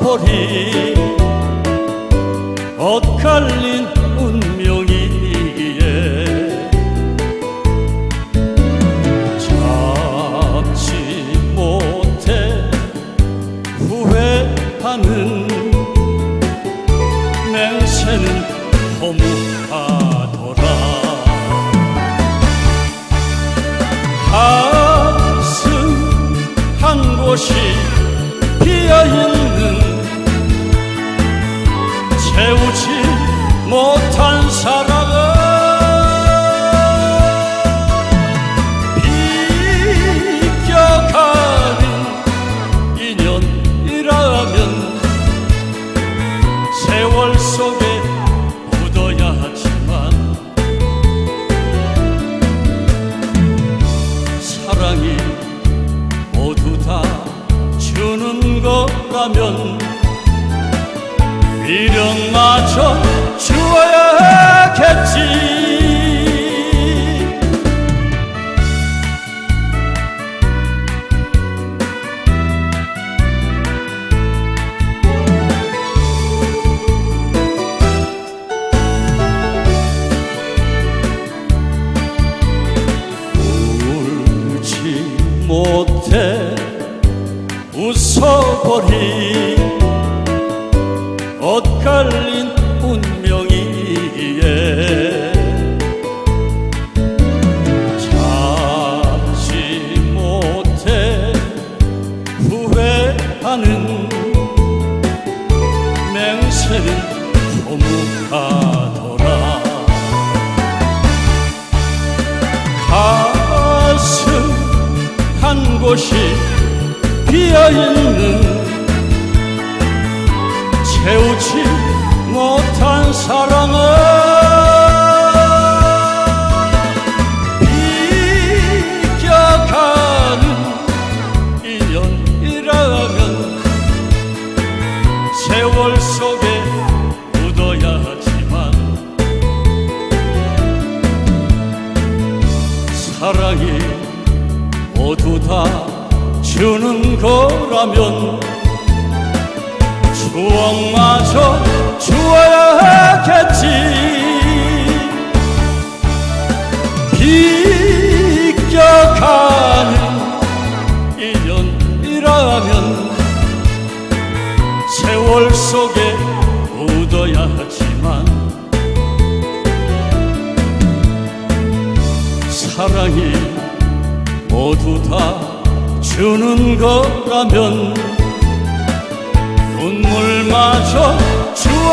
웃어버린 엇갈린 운명이기에 잡지 못해 후회하는 맹세는 허무하더라. 가슴 한 곳이 채우지 못한 사랑은 비껴가는 인연이라면 세월 속에 묻어야 하지만 사랑이 모두 다 주는 거라면 미련마저 주어야 겠지. 울지 못해 웃어버린 엇갈린 운명이기에 잡지 못해 후회하는 맹세는 허무하더라. 가슴 한 곳이 비어있는 채우지 못한 사랑은 비껴가는 인연이라면 세월 속에 묻어야 하지만 사랑이 모두 다 주는 거라면 추억마저 주어야겠지. 비껴가는 인연이라면 세월 속에 묻어야 하지만 사랑이 모두 다 주는 거라면 눈물마저 주어